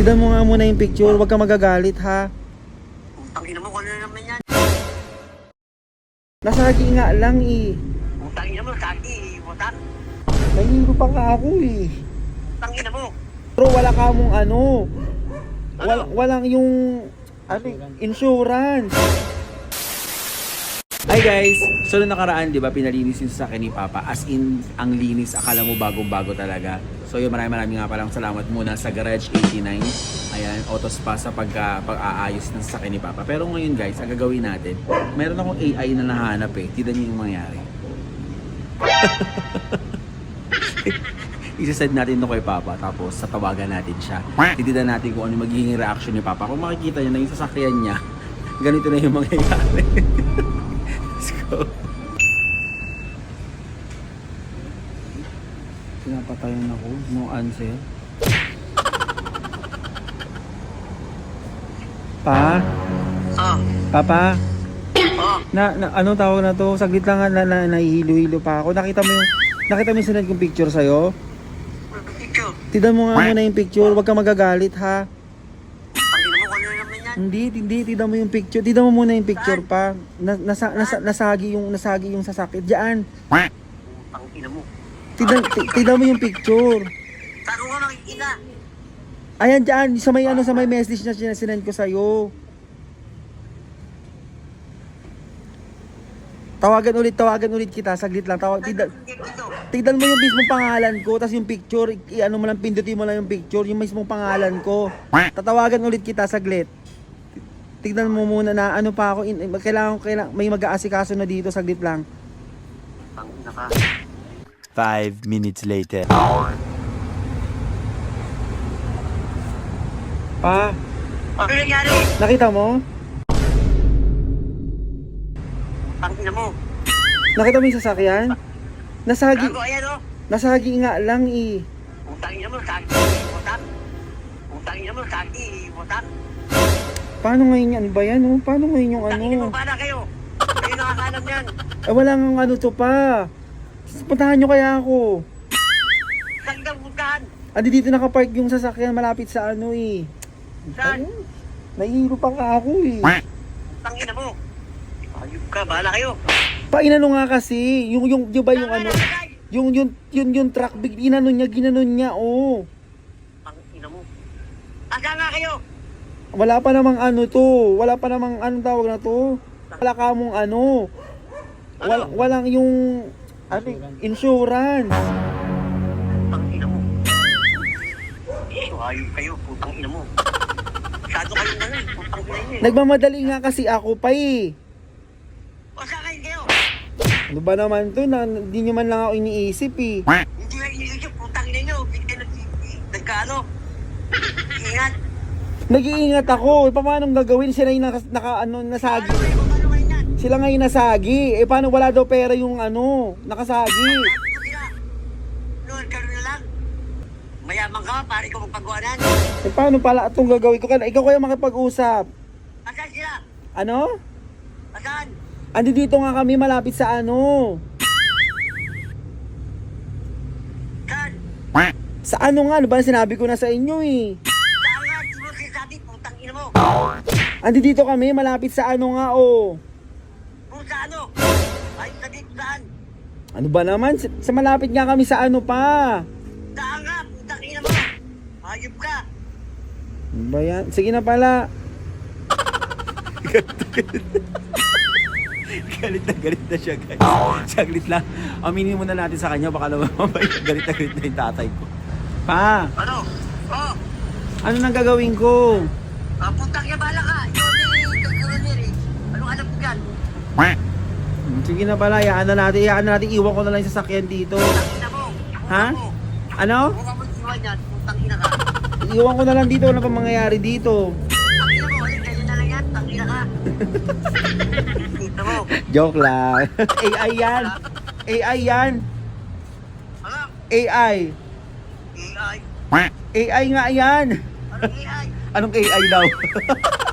Tignan mo nga muna yung picture, huwag ka magagalit ha. Utang ina mo, kung ano naman yan. Nasagi nga lang eh. Utang ina mo, sagi, utang. Nahihiro pa nga ako eh. Utang ina mo. Pero wala ka mong ano. Wala, Ano? walang yung ano, insurance. Hi guys! So nung nakaraan, di ba, pinalinis yung sasakyan ni Papa. As in, ang linis, akala mo bagong-bago talaga. So yun, maraming maraming nga palang salamat muna sa Garage 89. Ayan, auto spa sa pagka, pag-aayos ng sasakyan ni Papa. Pero ngayon guys, ang gagawin natin, meron akong AI na nahanap eh. Tignan niyo yung mangyari. Isasend natin to kay Papa tapos tatawagan natin siya. Titignan natin kung ano yung magiging reaction ni Papa. Kung makikita niya na yung sasakyan niya, ganito na yung mangyayari. Pinapatayan ako. No answer. Pa? Ah, Papa? ah. Na, na anong tawag na to? Saglit lang na, na, nahihilo-hilo pa ako. Nakita mo yung nakita mo yung sinend kong picture sa'yo? Ikaw, Tignan mo nga muna yung picture, huwag ka magagalit ha. Hindi, hindi, tignan mo yung picture. Tignan mo muna yung picture pa. Na, nasa, nasa, nasagi yung nasagi yung sasakit. Diyan. Utang ina mo. Tignan, ti- tignan mo yung picture. Saan ko nga makikita? Ayan diyan, sa may ano sa may message na sin- sinend ko sa'yo. Tawagan ulit, tawagan ulit kita. Saglit lang. Tawag, tignan, tignan mo yung mismong pangalan ko, tapos yung picture, i- ano mo lang, pindutin mo lang yung picture, yung mismong pangalan ko. Tatawagan ulit kita, saglit. Tignan mo muna na ano pa ako, in, kailangan, kailangan, may mag-aasikaso na dito, saglit lang. Five minutes later. Pa, Ano nangyari? nakita mo? Ina mo. Nakita mo yung sasakyan? Nasagi, Gago, ayan o. nasagi nga lang eh. Utang ina mo, sagi, utang. Utang ina mo, sagi, utang. Paano ngayon yan ba yan? Oh? Paano ngayon yung Utang ina mo, ano? bala kayo. Kayo nakakalam yan. Eh, wala nga ano to pa. Puntahan nyo kaya ako. Saan ka puntahan? Andi dito nakapark yung sasakyan malapit sa ano eh. Saan? Ayun. Nahihiro pa nga ako eh. Utang ina mo. Ayup ka, bala kayo. Painano nga kasi, yung yung yung ba yung ano, yung yung yung yung truck big inano niya, ginanon niya, oh. Utang ina mo. Asa nga kayo? Wala pa namang ano to, wala pa namang anong tawag na to. Wala ka mong ano. Wala, walang yung ano, insurance. Putang ina mo. So, ayun kayo, putang ina mo. Masyado kayo na lang, putang ina niyo eh. Nagmamadali nga kasi ako pa eh. O saan kayo kayo? Ano ba naman to na hindi nyo man lang ako iniisip eh. Hindi na iniisip, putang ina niyo. Bigyan nag nagkaano. Ingat. Nag-iingat ako. Eh, paano gagawin? Sila yung naka, naka ano, nasagi. Sila nga yung nasagi. Eh, paano wala daw pera yung ano, nakasagi. Noon, karoon na lang. Mayaman ka, pare ko magpagawanan. Eh, paano pala itong gagawin ko? Ikaw kaya makipag-usap. Asan sila? Ano? Asan? Andi dito nga kami malapit sa ano. Saan? Sa ano nga, ano ba sinabi ko na sa inyo eh. Andi dito kami malapit sa ano nga oh. Kung sa ano? Ay, sa dito saan? Ano ba naman? Sa, sa malapit nga kami sa ano pa. Saan nga? Putang ina mo. Hayop ka. Ano ba yan? Sige na pala. galit na galit na siya guys. Saglit lang. Aminin muna natin sa kanya. Baka naman mamaya galit na galit na yung tatay ko. Pa, Ano? Oh, ano nang gagawin ko? Ah, putang ina bala ka. Ikaw ni Kagurunir eh. Anong alam ko yan? Sige na pala, iyaan na natin, iyaan na natin, iwan ko na lang yung sasakyan dito. Ha? Ano? Iwan ko na lang dito, ano pa mangyayari dito? Joke lang. AI yan. AI yan. Ano? AI. AI. AI nga yan. Anong AI? Anong AI daw?